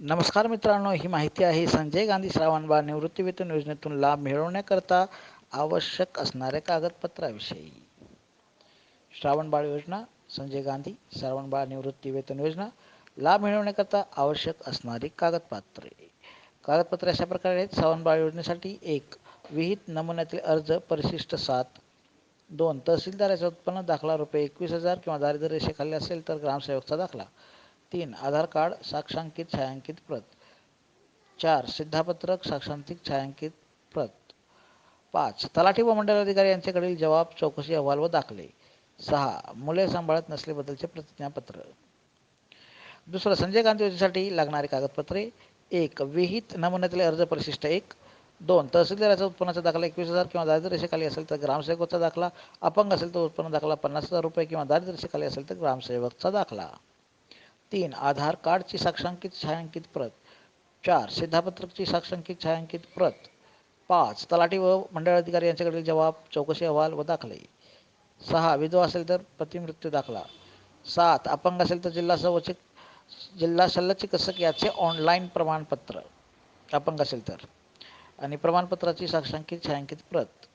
नमस्कार मित्रांनो ही माहिती आहे संजय गांधी श्रावणबाळ निवृत्तीवेतन योजनेतून लाभ मिळवण्याकरता आवश्यक असणाऱ्या कागदपत्राविषयी. श्रावणबाळ योजना संजय गांधी श्रावणबाळ निवृत्तीवेतन योजना लाभ मिळवण्याकरता आवश्यक असणारी कागदपत्रे. कागदपत्रे अशा प्रकारे आहेत. श्रावणबाळ योजनेसाठी एक विहित नमुन्यातील अर्ज परिशिष्ट सात दोन तहसीलदाराचे उत्पन्न दाखला रुपये एकवीस हजार किंवा दारिद्र्य रेषेखाली असेल तर ग्रामसेवकचा दाखला. तीन आधार कार्ड साक्षांकित छायांकित प्रत. चार सिद्धापत्रक साक्षांकित छायांकित प्रत. पाच तलाठी व मंडलाधिकारी यांच्याकडील जबाब चौकशी अहवाल व दाखले. सहा मुले सांभाळत नसलेबद्दलचे प्रतिज्ञापत्र. दुसरं संजय गांधी योजनेसाठी लागणारी कागदपत्रे. एक विहित नमुन्यातले अर्ज परिशिष्ट एक. दोन तहसीलदाराचा उत्पन्नाचा दाखला एकवीस हजार किंवा दारिद्र्यरेषेखाली असेल तर ग्रामसेवकाचा दाखला. अपंग असेल तर उत्पन्न दाखला पन्नास हजार रुपये किंवा दारिद्र्यरेषेखाली असेल तर ग्रामसेवकचा दाखला. तीन आधार कार्डची साक्षांकित छायांकित प्रत. चार सिद्धापत्रकची साक्षांकित छायांकित प्रत. पाच तलाठी व मंडळ अधिकारी यांच्याकडील जबाब चौकशी अहवाल व दाखले. सहा विधवा असेल तर प्रतिमृत्यू दाखला. सात अपंग असेल तर जिल्हा सवचिक जिल्हा शल्यचिकित्सक याचे ऑनलाईन प्रमाणपत्र. अपंग असेल तर. आणि प्रमाणपत्राची साक्षांकित छायांकित प्रत.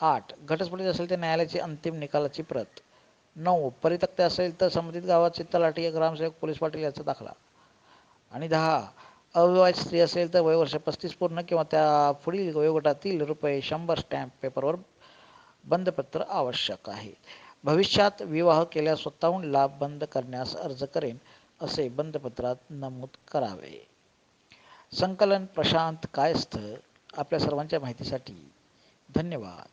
आठ घटस्फोटित असेल तर न्यायालयाची अंतिम निकालाची प्रत. नऊ परितक्ते असेल तर संबंधित गावाचे तलाठी ग्रामसेवक पोलीस पाटील याचा दाखला. आणि दहा अविवाहित स्त्री असेल तर वयवर्ष पस्तीस पूर्ण किंवा त्या पुढील वयोगटातील रुपये शंभर स्टॅम्प पेपरवर बंदपत्र आवश्यक आहे. भविष्यात विवाह केल्यास स्वतःहून लाभ बंद करण्यास अर्ज करेन असे बंदपत्रात नमूद करावे. संकलन प्रशांत कायस्थ आपल्या सर्वांच्या माहितीसाठी धन्यवाद.